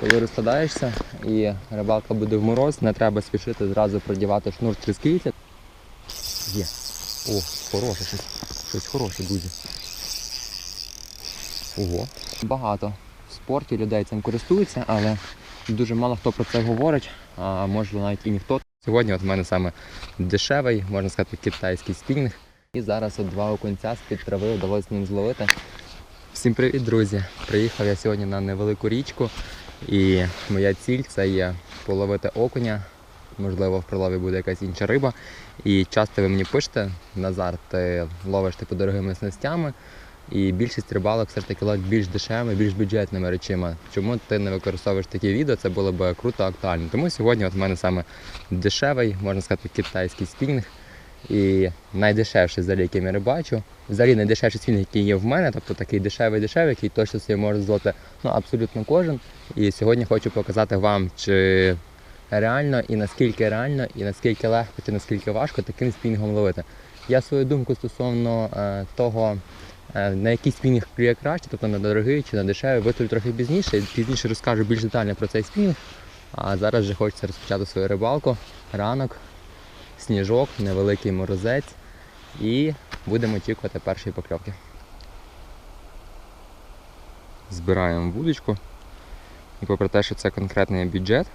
Коли розкладаєшся і рибалка буде в мороз, не треба спішити зразу продівати шнур через кільця. Є. О, хороше щось. Щось хороше, друзі. Ого. Багато в спорті людей цим користуються, але дуже мало хто про це говорить, а можливо навіть і ніхто. Сьогодні от в мене саме дешевий, можна сказати, китайський спінінг. І зараз от два окунця з-під трави вдалося ним зловити. Всім привіт, друзі! Приїхав я сьогодні на невелику річку, і моя ціль це є половити окуня. Можливо, в прилові буде якась інша риба. І часто ви мені пишете, Назар, ти ловиш типу дорогими снастями, і більшість рибалок все ж таки ловить більш дешевими, більш бюджетними речима. Чому ти не використовуєш такі відео? Це було б круто актуально. Тому сьогодні от в мене саме дешевий, можна сказати, китайський спінг. І найдешевший взагалі, який я рибачу. Взагалі найдешевший спінг, який є в мене, тобто такий дешевий дешевий, який точно собі може дозволити ну, абсолютно кожен. І сьогодні хочу показати вам, чи реально і наскільки реально, і наскільки легко, чи наскільки важко таким спінгом ловити. Я свою думку стосовно е, того, е, на який спінг клює краще, тобто на дорогий чи на дешевий, виставлю трохи пізніше. Пізніше розкажу більш детально про цей спінг. А зараз вже хочеться розпочати свою рибалку. Ранок, сніжок, невеликий морозець і будемо очікувати першої покльовки. Збираємо вудочку. І попри те, що це конкретний бюджет,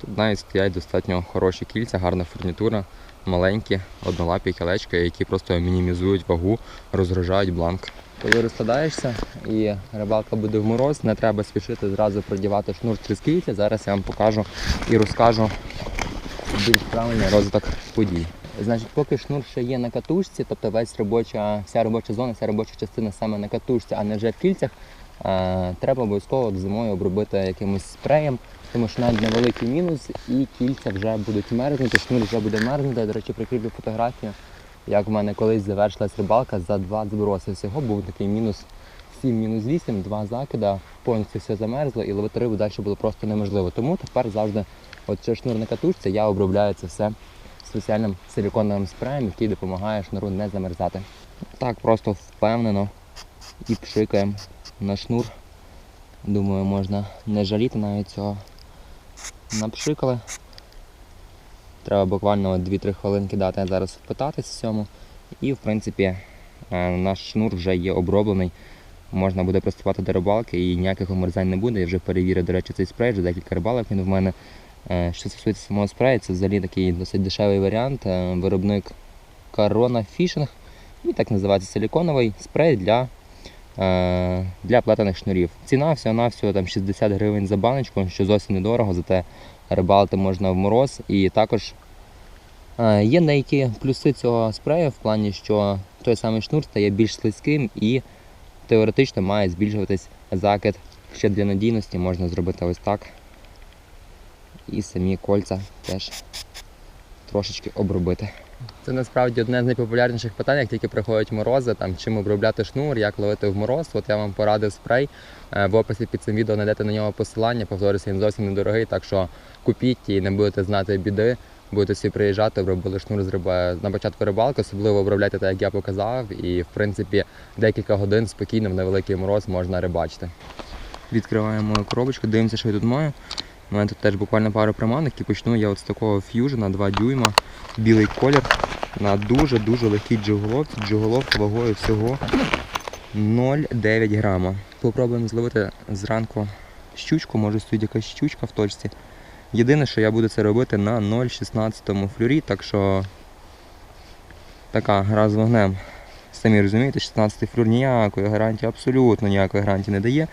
тут навіть стоять достатньо хороші кільця, гарна фурнітура, маленькі, однолапі кілечка, які просто мінімізують вагу, розгружають бланк. Коли розкладаєшся і рибалка буде в мороз, не треба спішити зразу продівати шнур через кільця. Зараз я вам покажу і розкажу більш правильний розвиток подій. Значить, поки шнур ще є на катушці, тобто весь робоча, вся робоча зона, вся робоча частина саме на катушці, а не вже в кільцях, е, треба обов'язково зимою обробити якимось спреєм, тому що навіть невеликий мінус і кільця вже будуть мерзнути, шнур вже буде мерзнути. До речі, прикріплю фотографію, як в мене колись завершилась рибалка за два зброси. Всього був такий мінус 7, мінус 8, два закида, повністю все замерзло і ловити рибу далі було просто неможливо. Тому тепер завжди, от ще шнур на катушці, я обробляю це все спеціальним силіконовим спреєм, який допомагає шнуру не замерзати. Так просто впевнено і пшикаємо на шнур. Думаю, можна не жаліти навіть цього. Напшикали. Треба буквально 2-3 хвилинки дати зараз впитатись в цьому. І в принципі е, наш шнур вже є оброблений. Можна буде приступати до рибалки і ніяких омерзань не буде. Я вже перевірив, до речі, цей спрей, вже декілька рибалок він в мене. Е, Що стосується самого спрею, це взагалі такий досить дешевий варіант. Е, Виробник Corona Fishing і так називається силіконовий спрей для, е, для плетених шнурів. Ціна всього-навсього там 60 гривень за баночку, що зовсім недорого, зате рибалити можна в мороз. І також є деякі плюси цього спрею в плані, що той самий шнур стає більш слизьким і теоретично має збільшуватись закид. Ще для надійності можна зробити ось так. І самі кольця теж трошечки обробити. Це насправді одне з найпопулярніших питань, як тільки приходять морози, там чим обробляти шнур, як ловити в мороз. От я вам порадив спрей. Е, В описі під цим відео знайдете на нього посилання. Повторюся, він зовсім недорогий, так що купіть і не будете знати біди. Будете всі приїжджати, обробили шнур з риба на початку рибалки, особливо обробляйте так, як я показав. І в принципі декілька годин спокійно в невеликий мороз можна рибачити. Відкриваємо коробочку, дивимося, що я тут маю. У мене тут теж буквально пару приманок і почну я от з такого ф'южена 2 дюйма, білий колір на дуже-дуже легкій джиголовці. Джиголовка вагою всього 0,9 грама. Попробуємо зловити зранку щучку, може стоїть якась щучка в точці. Єдине, що я буду це робити на 0,16 флюрі, так що така гра з вогнем. Самі розумієте, 16 флюр ніякої гарантії, абсолютно ніякої гарантії не дає.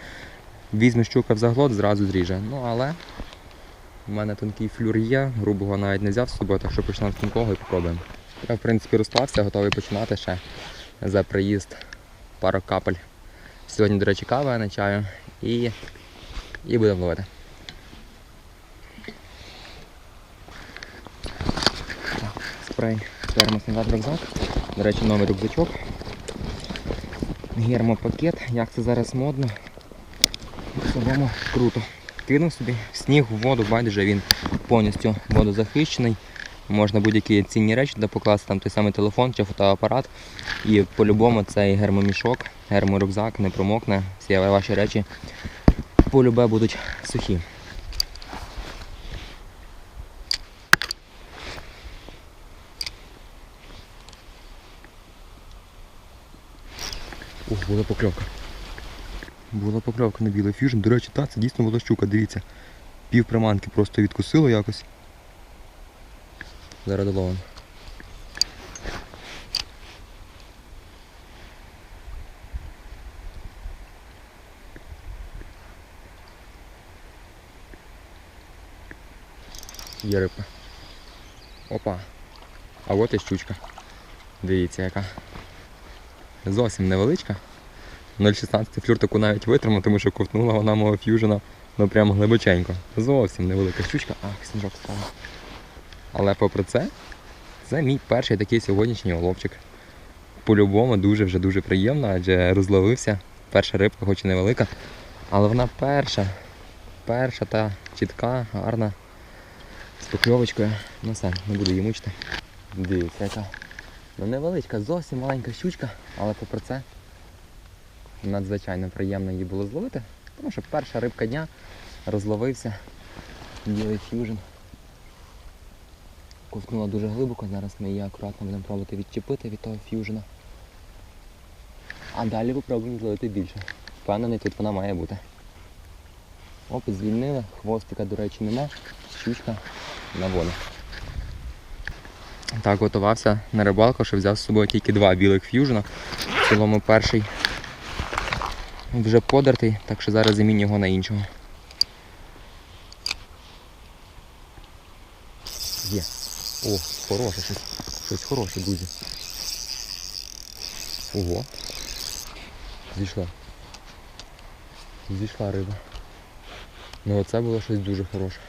Візьме щука в заглот, зразу зріже. Ну але в мене тонкий флюр є, грубого навіть не взяв з собою, так що почнемо з тонкого і попробуємо. Я в принципі розклався, готовий починати ще за приїзд пару капель. Сьогодні, до речі, кава на чаю і, і будемо ловити. Спрей термос назад рюкзак. До речі, новий рюкзачок. Гермопакет, як це зараз модно. Цілому круто. Кинув собі сніг в воду, байдуже він повністю водозахищений. Можна будь-які цінні речі туди покласти, там той самий телефон чи фотоапарат. І по-любому цей гермомішок, герморюкзак не промокне. Всі ваші речі полюбе будуть сухі. Ох, була покльовка. Була покльовка на білий фьюжн. До речі, та, це дійсно була щука, дивіться. Пів приманки просто відкусило якось. Зараз доловим. Є рибка. Опа. А от і щучка. Дивіться яка. Зовсім невеличка. 0,16 флюр таку навіть витримав, тому що ковтнула вона мого ф'южена ну прямо глибоченько. Зовсім невелика щучка. Ах, сніжок став. Але попри це, це мій перший такий сьогоднішній уловчик. По-любому дуже вже дуже приємно, адже розловився. Перша рибка, хоч і невелика, але вона перша. Перша та чітка, гарна. З покльовочкою. Ну все, не буду її мучити. Дивіться, яка. Ну невеличка, зовсім маленька щучка, але попри це надзвичайно приємно її було зловити, тому що перша рибка дня розловився. Білий ф'южн. Ковтнула дуже глибоко, зараз ми її акуратно будемо пробувати відчепити від того ф'южна. А далі попробуємо зловити більше. Впевнений, тут вона має бути. Оп, звільнили, хвостика, до речі, нема, щучка на волі. Так, готувався на рибалку, що взяв з собою тільки два білих ф'южна. В цілому перший вже подертий, так що зараз заміню його на іншого. Є. О, хороше щось. Щось хороше, друзі. Ого. Зійшла. Зійшла риба. Ну оце було щось дуже хороше.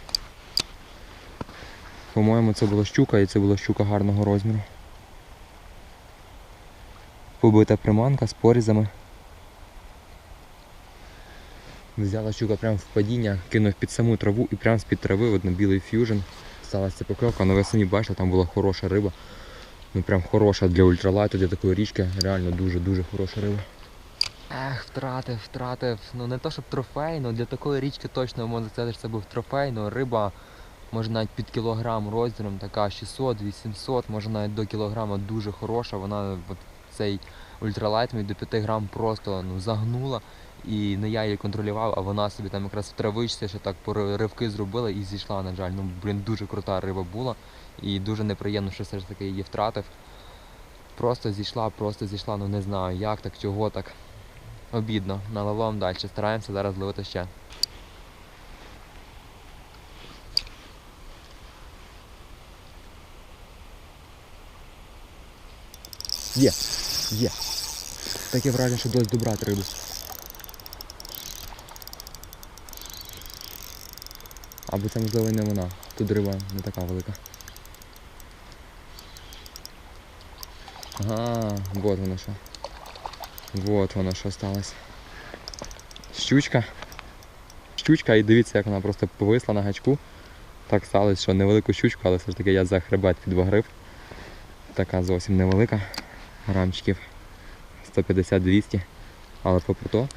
По-моєму, це була щука і це була щука гарного розміру. Побита приманка з порізами. Взяла щука прямо в падіння, кинув під саму траву і прямо з-під трави одно білий ф'южн. Сталася покльовка, але ви самі бачите, там була хороша риба. Ну прям хороша для ультралайту, для такої річки. Реально дуже-дуже хороша риба. Ех, втратив, втратив. Ну не то щоб трофей, але для такої річки точно можна сказати, що це був трофей, але риба може навіть під кілограм розміром, така 600-800, може навіть до кілограма дуже хороша. Вона от цей ультралайт мій до 5 грам просто ну, загнула. І не я її контролював, а вона собі там якраз в травичці ще так пори- ривки зробила і зійшла, на жаль. Ну, блін, дуже крута риба була. І дуже неприємно, що все ж таки її втратив. Просто зійшла, просто зійшла, ну не знаю, як так, чого так. Обідно. Наловимо далі. Стараємося зараз ловити ще. Є, є. Таке враження, що дось добрати рибу. Або це можливо і не вона. Тут риба не така велика. Ага, вот воно що. Вот воно що сталося. Щучка. Щучка і дивіться, як вона просто повисла на гачку. Так сталося, що невелику щучку, але все ж таки я за хребет підвагрив. Така зовсім невелика. Грамчиків 150-200. Але попри то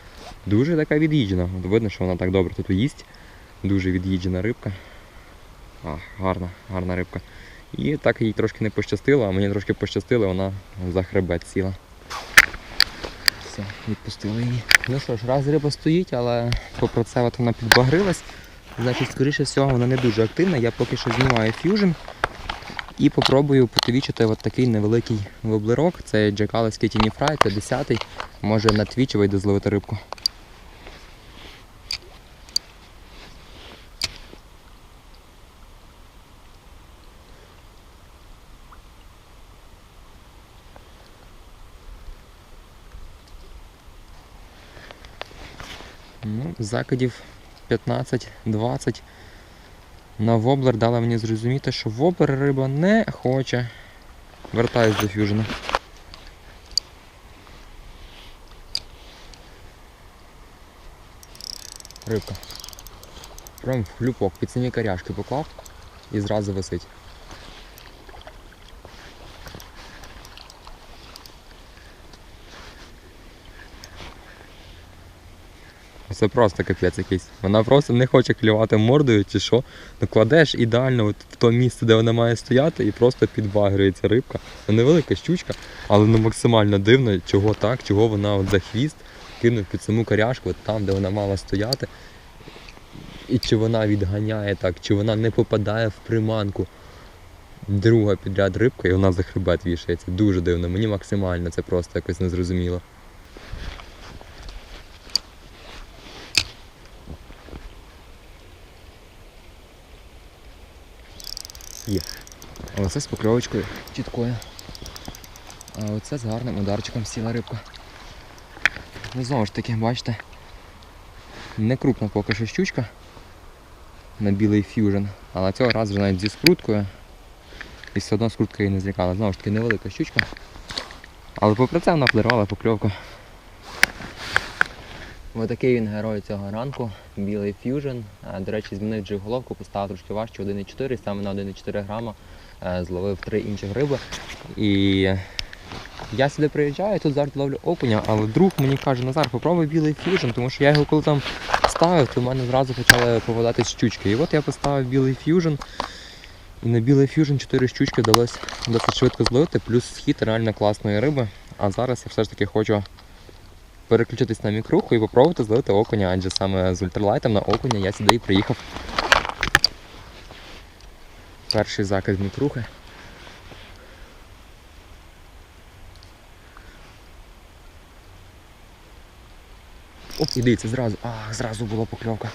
дуже така від'їджена. Видно, що вона так добре тут їсть. Дуже від'їджена рибка. А, гарна, гарна рибка. І так їй трошки не пощастило, а мені трошки пощастило, вона за хребет сіла. Все, відпустили її. Ну що ж, раз риба стоїть, але попри це от вона підбагрилась. Значить, скоріше всього, вона не дуже активна. Я поки що знімаю фьюжн і попробую потовічити от такий невеликий воблерок. Це джекаловський Тіні Фрай, 50-й. Може на твічі вийде зловити рибку. Ну, закидів 15-20. На воблер дала мені зрозуміти, що воблер риба не хоче. Вертаюсь до фюжена. Рибка. Прям в хлюпок, під самі коряшки поклав і зразу висить. Це просто капець якийсь. Вона просто не хоче клювати мордою чи що. Ну кладеш ідеально от в то місце, де вона має стояти, і просто підбагрюється рибка. Ну, невелика щучка, але ну максимально дивно, чого так, чого вона от за хвіст кинув під саму коряшку, от там, де вона мала стояти. І чи вона відганяє так, чи вона не попадає в приманку. Друга підряд рибка, і вона за хребет вішається. Дуже дивно. Мені максимально це просто якось незрозуміло. Є. А оце з покльовочкою чіткою. А оце з гарним ударчиком сіла рибка. Ну знову ж таки, бачите, не крупна поки що щучка на білий фьюжн, але цього разу вже навіть зі скруткою. І все одно скрутка її не злякала. Знову ж таки невелика щучка. Але попри це вона впливала покльовку. Отакий він герой цього ранку, білий фьюжн. Е, До речі, змінив джиг-головку, поставив трошки важче 1,4, саме на 1,4 грама е, зловив три інших риби. І я сюди приїжджаю, тут завжди ловлю окуня, але друг мені каже, Назар, попробуй білий фьюжн, тому що я його коли там ставив, то в мене зразу почали попадати щучки. І от я поставив білий фьюжн. І на білий фьюжн 4 щучки вдалося досить швидко зловити, плюс схід реально класної риби. А зараз я все ж таки хочу переключитись на мікруху і попробувати зловити окуня, адже саме з ультралайтом на окуня я сюди і приїхав. Перший закид мікрухи. Оп, і дивіться, зразу. Ах, зразу була покльовка.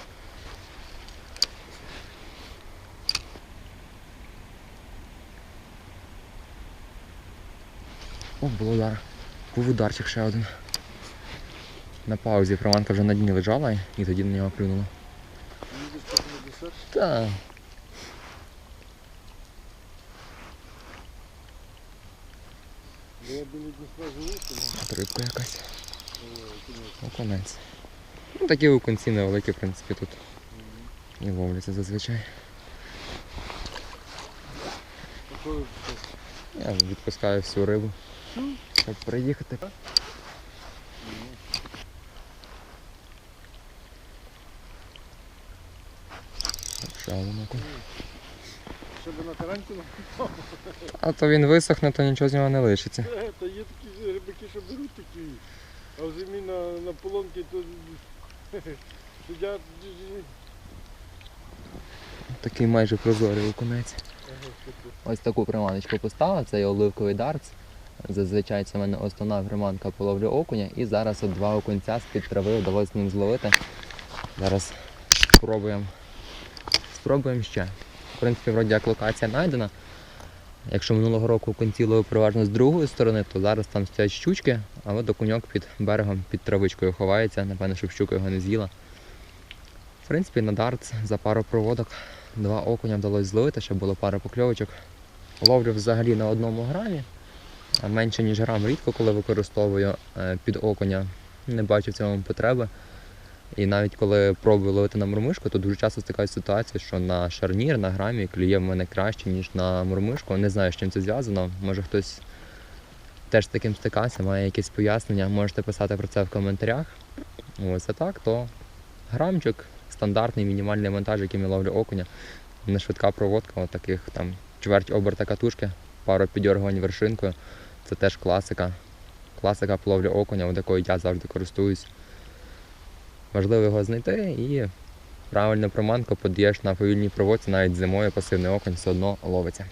О, був удар. Був ударчик ще один. На паузі приманка вже на дні лежала і тоді на нього плюнула. От рибка якась. Окунець. Ну такі окунці невеликі, в принципі, тут і ловляться зазвичай. Я відпускаю всю рибу. Щоб приїхати. Один окунь. Щоб на таранті А то він висохне, то нічого з нього не лишиться. Е, Та є такі рибаки, що беруть такі, а в зимі на, на полонки то сидять. Такий майже прозорий окунець. Ось таку приманочку поставив, це є оливковий дартс. Зазвичай це в мене основна приманка по ловлю окуня. І зараз от два окунця з-під трави вдалося з ним зловити. Зараз спробуємо. Спробуємо ще. В принципі, вроді як локація знайдена. Якщо минулого року окунці ловив переважно з другої сторони, то зараз там стоять щучки, а от окуньок під берегом, під травичкою ховається, напевно, щоб щука його не з'їла. В принципі, на дартс за пару проводок два окуня вдалося зловити, ще було пара покльовочок. Ловлю взагалі на одному грамі. Менше ніж грам рідко, коли використовую е, під окуня. Не бачу в цьому потреби. І навіть коли пробую ловити на мурмишку, то дуже часто стикаюся ситуація, що на шарнір, на грамі клює в мене краще, ніж на мурмишку. Не знаю, з чим це зв'язано. Може хтось теж з таким стикався, має якісь пояснення, можете писати про це в коментарях. Ось а так, то грамчик, стандартний мінімальний монтаж, яким я ловлю окуня. Не швидка проводка, таких там чверть оберта катушки, пару піддергувань вершинкою. Це теж класика. Класика по окуня, от якою я завжди користуюсь. Важливо його знайти і правильно приманку подаєш на повільній проводці, навіть зимою пасивний окунь все одно ловиться.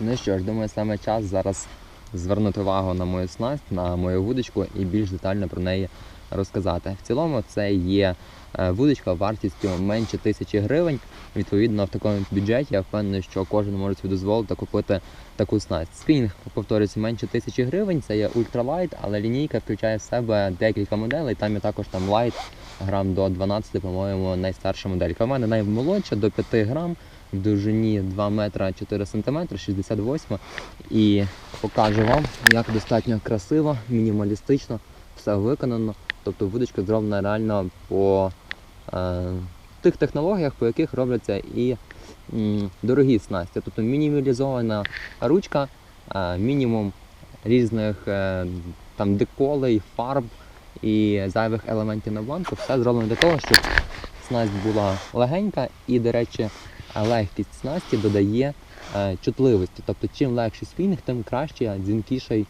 Ну що ж, думаю, саме час зараз звернути увагу на мою снасть, на мою вудочку і більш детально про неї розказати. В цілому це є е, вудочка вартістю менше тисячі гривень. Відповідно, в такому бюджеті я впевнений, що кожен може собі дозволити купити таку снасть. Скрінінг, повторюється, менше тисячі гривень. Це є ультралайт, але лінійка включає в себе декілька моделей. Там є також там лайт грам до 12, по-моєму, найстарша моделька. У мене наймолодша до 5 грам. В довжині 2 метра 4 сантиметри, 68. І покажу вам, як достатньо красиво, мінімалістично все виконано. Тобто вудочка зроблена реально по е, тих технологіях, по яких робляться і м, дорогі снасті. Тобто мінімалізована ручка, е, мінімум різних е, там деколей, фарб і зайвих елементів на бланку. Все зроблено для того, щоб снасть була легенька і, до речі, легкість снасті додає е, чутливості. Тобто, чим легший спінінг, тим краще, дзвінкіший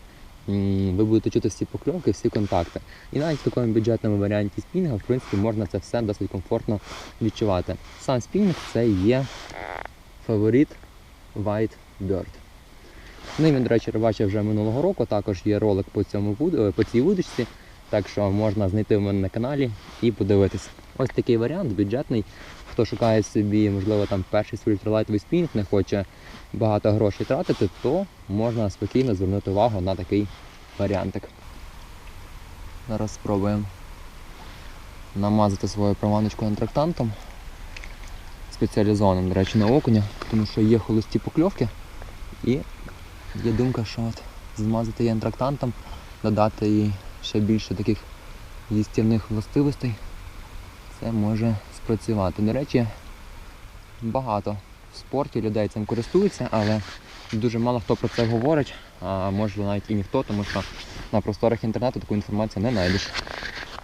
ви будете чути всі покльовки, всі контакти. І навіть в такому бюджетному варіанті спінінга, в принципі, можна це все досить комфортно відчувати. Сам спінінг це є фаворит White Bird. Ним він, до речі, рибачив вже минулого року. Також є ролик по, цьому, е, по цій вудочці, так що можна знайти в мене на каналі і подивитися. Ось такий варіант бюджетний. Хто шукає собі, можливо, там перший свій ультралайтовий спінінг, не хоче багато грошей тратити, то можна спокійно звернути увагу на такий варіантик. Зараз спробуємо намазати свою приманочку антрактантом спеціалізованим, до речі, на окуня, тому що є холості покльовки і є думка, що от змазати її антрактантом, додати їй ще більше таких їстівних властивостей, це може спрацювати. До речі, багато в спорті людей цим користуються, але дуже мало хто про це говорить, а може навіть і ніхто, тому що на просторах інтернету таку інформацію не знайдеш.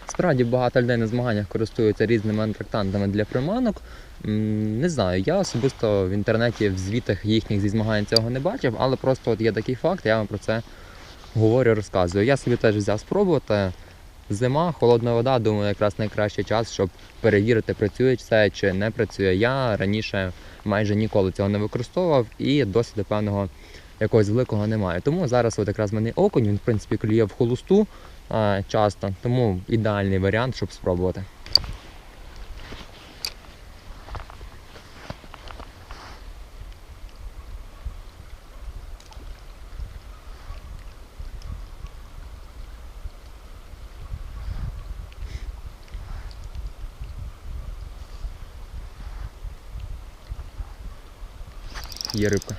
Справді багато людей на змаганнях користуються різними антрактантами для приманок. Не знаю, я особисто в інтернеті в звітах їхніх зі змагань цього не бачив, але просто от є такий факт, я вам про це говорю, розказую. Я собі теж взяв спробувати. Зима, холодна вода, думаю, якраз найкращий час, щоб перевірити, працює це чи не працює. Я раніше майже ніколи цього не використовував і досвіду певного якогось великого немає. Тому зараз от якраз в мене окунь, він в принципі клює в холосту часто, тому ідеальний варіант, щоб спробувати. Є рибка.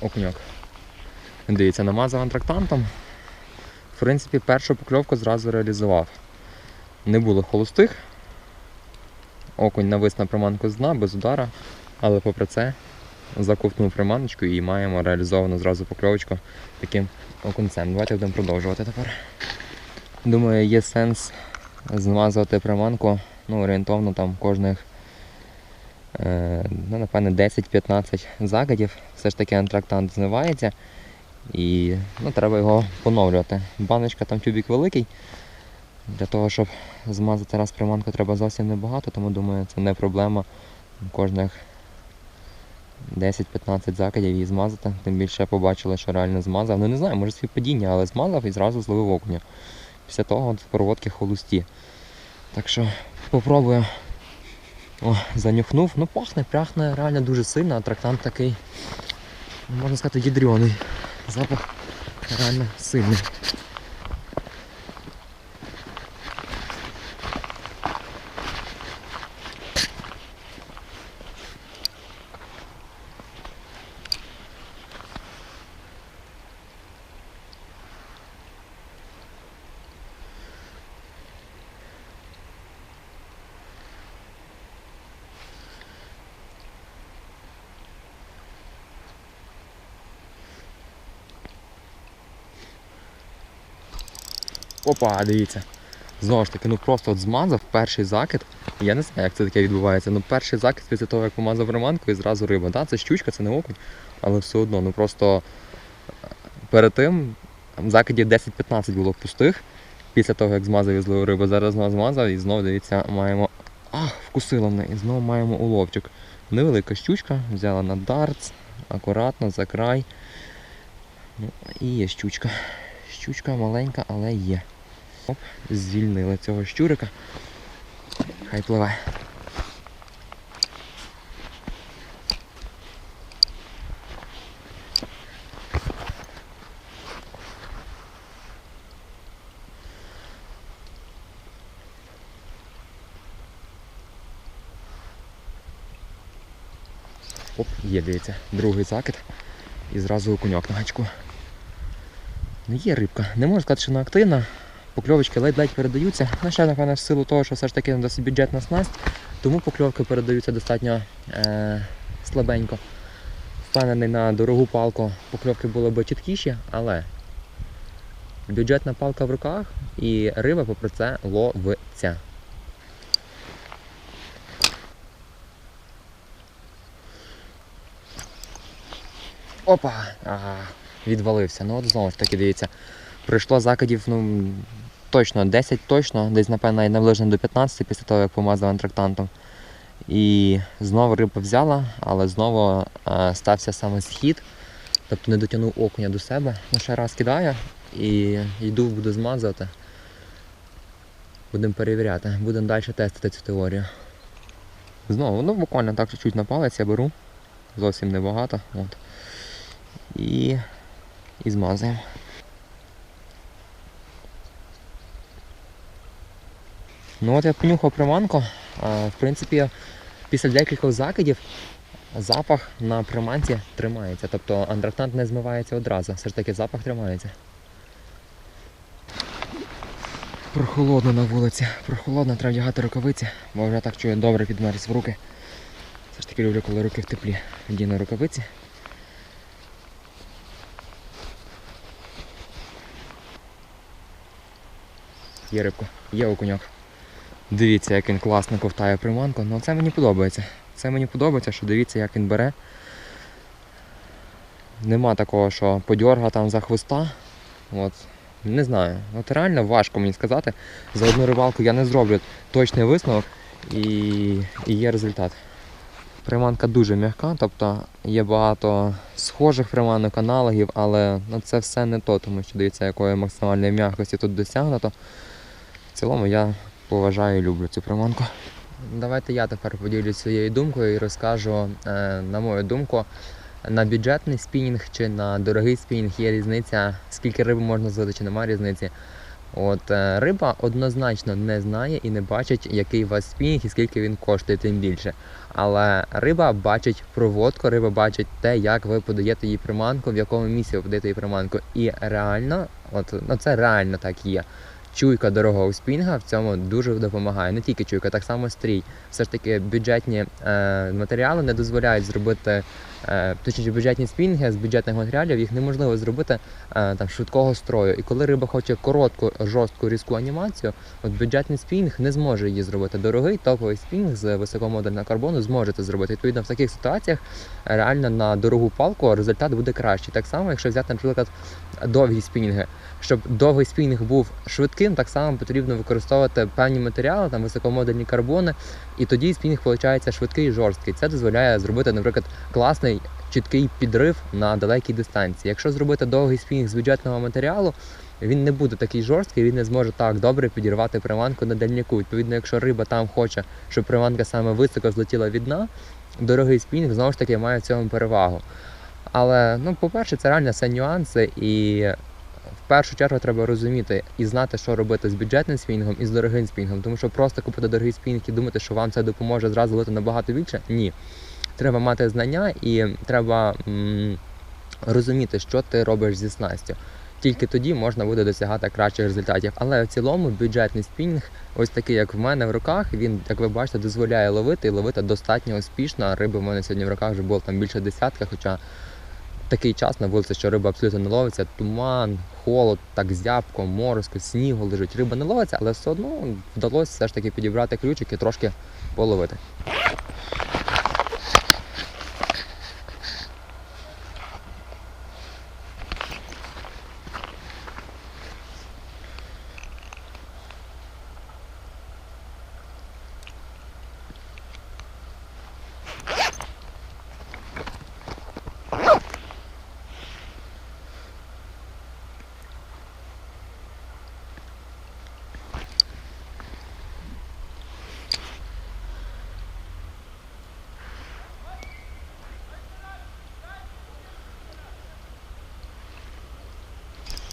Окуньок. Дивіться, намазав антрактантом. В принципі, першу покльовку зразу реалізував. Не було холостих. Окунь навис на приманку з дна, без удара, але попри це заковтнув приманочку і маємо реалізовану зразу покльовочку таким окунцем. Давайте будемо продовжувати тепер. Думаю, є сенс змазувати приманку ну, орієнтовно там кожних ну, напевне 10-15 закидів. Все ж таки антрактант змивається. І ну, треба його поновлювати. Баночка там тюбік великий. Для того, щоб змазати раз приманку, треба зовсім небагато, тому думаю, це не проблема кожних 10-15 закидів її змазати. Тим більше побачили, що реально змазав. Ну не знаю, може свій падіння, але змазав і зразу зловив окуня. Після того проводки холості. Так що попробую. О, занюхнув. Ну пахне, пахне реально дуже сильно, а трактант такий, можна сказати, ядрений. Запах реально сильний. Опа, дивіться. Знову ж таки, ну просто от змазав перший закид. Я не знаю, як це таке відбувається. Ну перший закид після того, як помазав реманку і зразу риба. Да, це щучка, це не окунь, але все одно, ну просто е, перед тим закидів 10-15 було пустих. Після того, як змазав і зловив рибу, зараз знову змазав і знову дивіться, маємо. Ах, вкусила мене, і знову маємо уловчик. Невелика щучка, взяла на дартс, акуратно, за край. Ну, і є щучка. Щучка маленька, але є. Оп, звільнили цього щурика. Хай пливе. Оп, є, дивіться, другий закид. І зразу окуньок на гачку. Ну є рибка. Не можу сказати, що вона активна. Покльовочки ледь-ледь передаються. Ну, ще, напевно, в силу того, що все ж таки досить бюджетна снасть, тому покльовки передаються достатньо е- слабенько. Впевнений на дорогу палку покльовки були б чіткіші, але бюджетна палка в руках, і риба попри це ловиться. Опа! Ага, відвалився. Ну от знову ж таки, дивіться. Прийшло закидів, ну точно 10 точно, десь, напевно, навіть наближено до 15 після того, як помазав антрактантом. І знову риба взяла, але знову е, стався саме схід, тобто не дотягнув окуня до себе. Ну, ще раз кидаю і йду, буду змазувати. Будемо перевіряти, будемо далі тестити цю теорію. Знову, ну буквально так чуть-чуть на палець я беру, зовсім небагато. От. І, і змазуємо. Ну от я понюхав приманку. В принципі, після декількох закидів запах на приманці тримається. Тобто антрактант не змивається одразу. Все ж таки запах тримається. Прохолодно на вулиці. Прохолодно, треба вдягати рукавиці, бо вже так чую добре підмерз в руки. Все ж таки люблю, коли руки в теплі. Вдіну рукавиці. Є рибка, є окуньок. Дивіться, як він класно ковтає приманку. Ну це мені подобається. Це мені подобається, що дивіться, як він бере. Нема такого, що подьорга там за хвоста. От. Не знаю. От реально важко мені сказати. За одну рибалку я не зроблю точний висновок і, і є результат. Приманка дуже м'яка, тобто є багато схожих приманок, аналогів, але ну, це все не то, тому що дивіться, якої максимальної м'якості тут досягнуто. В цілому я поважаю і люблю цю приманку. Давайте я тепер поділюсь своєю думкою і розкажу, е, на мою думку, на бюджетний спінінг чи на дорогий спінінг є різниця, скільки риби можна зловити, чи немає різниці. От е, риба однозначно не знає і не бачить, який у вас спінінг і скільки він коштує, тим більше. Але риба бачить проводку, риба бачить те, як ви подаєте їй приманку, в якому місці ви подаєте їй приманку. І реально, от ну це реально так є. Чуйка дорогого спінга в цьому дуже допомагає. Не тільки чуйка, так само стрій. Все ж таки бюджетні е, матеріали не дозволяють зробити, е, точніше бюджетні спінги з бюджетних матеріалів їх неможливо зробити е, там швидкого строю. І коли риба хоче коротку, жорстку, різку анімацію, от бюджетний спінг не зможе її зробити. Дорогий топовий спінг з високомодульного карбону зможе це зробити. Відповідно, в таких ситуаціях реально на дорогу палку результат буде кращий. Так само, якщо взяти, наприклад, довгі спінінги. Щоб довгий спінінг був швидким, так само потрібно використовувати певні матеріали, там високомодульні карбони, і тоді спінінг виходить швидкий і жорсткий. Це дозволяє зробити, наприклад, класний чіткий підрив на далекій дистанції. Якщо зробити довгий спінінг з бюджетного матеріалу, він не буде такий жорсткий, він не зможе так добре підірвати приманку на дальняку. Відповідно, якщо риба там хоче, щоб приманка саме високо злетіла від дна, дорогий спінінг знову ж таки має в цьому перевагу. Але ну, по-перше, це реально все нюанси, і першу чергу треба розуміти і знати, що робити з бюджетним спінгом і з дорогим спінгом. Тому що просто купити дорогий спінг і думати, що вам це допоможе зразу лити набагато більше. Ні. Треба мати знання і треба м- розуміти, що ти робиш зі снастю. Тільки тоді можна буде досягати кращих результатів. Але в цілому бюджетний спінг, ось такий, як в мене в руках, він, як ви бачите, дозволяє ловити і ловити достатньо успішно. Риби в мене сьогодні в руках вже було там більше десятка, хоча такий час на вулиці, що риба абсолютно не ловиться, туман, холод, так зябко, морозко, снігу лежить. Риба не ловиться, але все одно вдалося все ж таки підібрати ключик і трошки половити.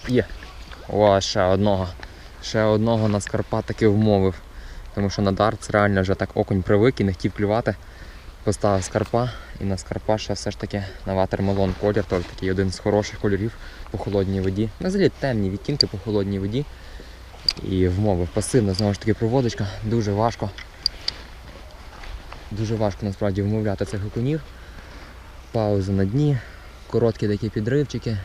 Є. О, ще одного. Ще одного на скарпа таки вмовив. Тому що на дартс реально вже так окунь привик і не хотів клювати. Поставив скарпа і на скарпа ще все ж таки на ватермелон колір, теж такий один з хороших кольорів по холодній воді. Ну, Взагалі темні відтінки по холодній воді. І вмовив пасивно, знову ж таки проводочка, дуже важко. Дуже важко насправді вмовляти цих окунів. Пауза на дні, короткі такі підривчики.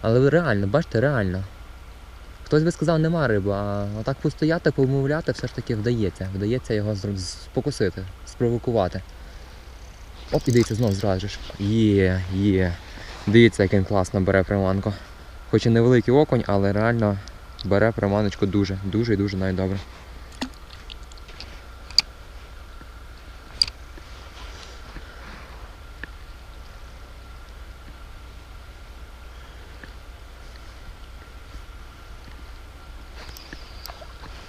Але ви реально, бачите, реально. Хтось би сказав, нема риби, а отак постояти, помовляти, все ж таки вдається. Вдається його спокусити, спровокувати. Оп, і дивіться, знов зразу ж. Є, є. Дивіться, як він класно бере приманку. Хоч і невеликий окунь, але реально бере приманочку дуже, дуже і дуже навіть добре.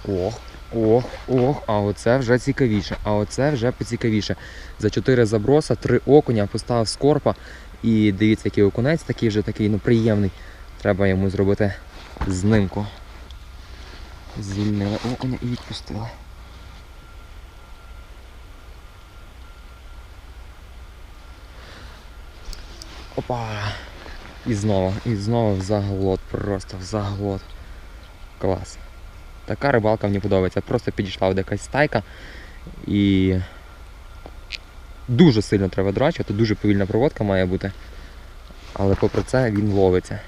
Ох, ох, ох, а оце вже цікавіше, а оце вже поцікавіше. За 4 заброса, 3 окуня, поставив скорпа. І дивіться, який окунець такий вже такий, ну приємний. Треба йому зробити знимку. Звільнили окуня і відпустили. Опа! І знову, і знову в заглот, просто в заглот. Клас. Така рибалка мені подобається. Просто підійшла от якась стайка і дуже сильно треба драчувати, дуже повільна проводка має бути. Але попри це він ловиться.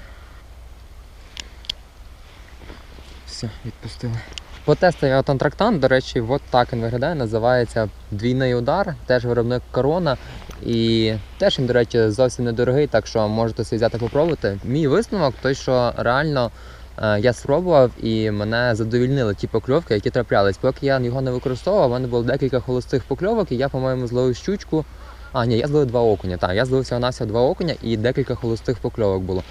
Все, відпустили. Потестив я контрактант, до речі, от так він виглядає, називається двійний удар, теж виробник корона. І теж він, до речі, зовсім недорогий, так що можете собі взяти попробувати. Мій висновок той, що реально я спробував і мене задовільнили ті покльовки, які траплялись. Поки я його не використовував, у мене було декілька холостих покльовок, і я, по-моєму, зловив щучку. А, ні, я зловив два окуня. Так, я зловив всього навсього два окуня і декілька холостих покльовок було.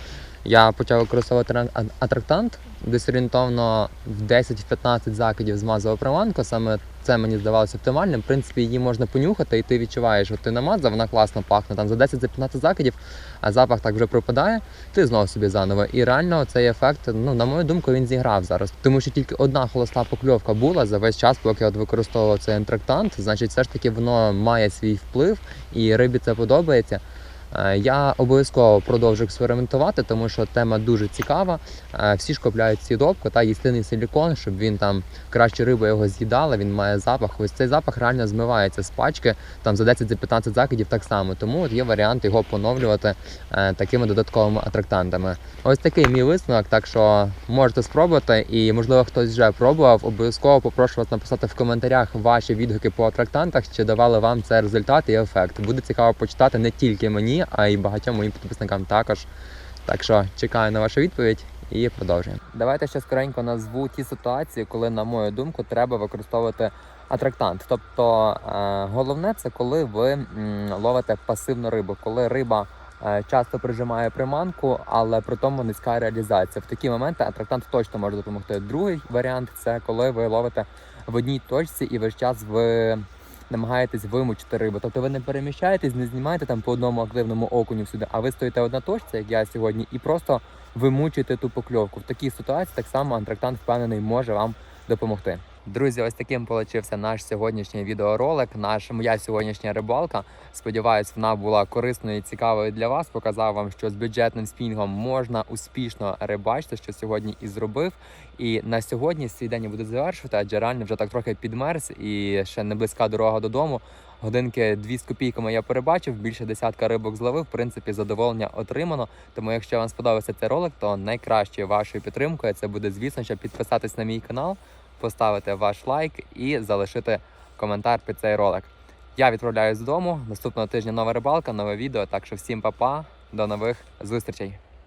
Я почав використовувати атрактант, десь орієнтовно в 10-15 закидів змазував приманку. Саме це мені здавалося оптимальним. В принципі, її можна понюхати, і ти відчуваєш, що ти намазав, вона класно пахне. Там за 10-15 закидів, а запах так вже пропадає, ти знову собі заново. І реально цей ефект, ну на мою думку, він зіграв зараз. Тому що тільки одна холоста покльовка була за весь час, поки я от використовував цей антрактант. Значить, все ж таки воно має свій вплив, і рибі це подобається. Е, Я обов'язково продовжу експериментувати, тому що тема дуже цікава. Е, Всі ж купляють сідобку та їстинний силікон, щоб він там краще риба його з'їдала. Він має запах. Ось цей запах реально змивається з пачки там за 10-15 закидів так само. Тому от є варіант його поновлювати е, такими додатковими атрактантами. Ось такий мій висновок. Так що можете спробувати, і можливо хтось вже пробував. Обов'язково попрошу вас написати в коментарях ваші відгуки по атрактантах, чи давали вам це результат і ефект. Буде цікаво почитати не тільки мені, а й багатьом моїм підписникам також. Так що чекаю на вашу відповідь і продовжуємо. Давайте ще скоренько назву ті ситуації, коли, на мою думку, треба використовувати атрактант. Тобто е, головне це коли ви ловите пасивну рибу, коли риба. е, Часто прижимає приманку, але при тому низька реалізація. В такі моменти атрактант точно може допомогти. Другий варіант це коли ви ловите в одній точці і весь час ви намагаєтесь вимучити рибу. Тобто ви не переміщаєтесь, не знімаєте там по одному активному окуню всюди, а ви стоїте одна точці, як я сьогодні, і просто вимучуєте ту покльовку. В такій ситуації так само антрактант впевнений може вам допомогти. Друзі, ось таким получився наш сьогоднішній відеоролик, наш моя сьогоднішня рибалка. Сподіваюсь, вона була корисною і цікавою для вас. Показав вам, що з бюджетним спінгом можна успішно рибачити, що сьогодні і зробив. І на сьогодні свій день я буду завершувати, адже реально вже так трохи підмерз і ще не близька дорога додому. Годинки дві з копійками я перебачив, більше десятка рибок зловив. В принципі, задоволення отримано. Тому, якщо вам сподобався цей ролик, то найкращою вашою підтримкою це буде, звісно, що підписатись на мій канал, поставити ваш лайк і залишити коментар під цей ролик. Я відправляюсь додому. Наступного тижня нова рибалка, нове відео. Так що всім па-па, до нових зустрічей.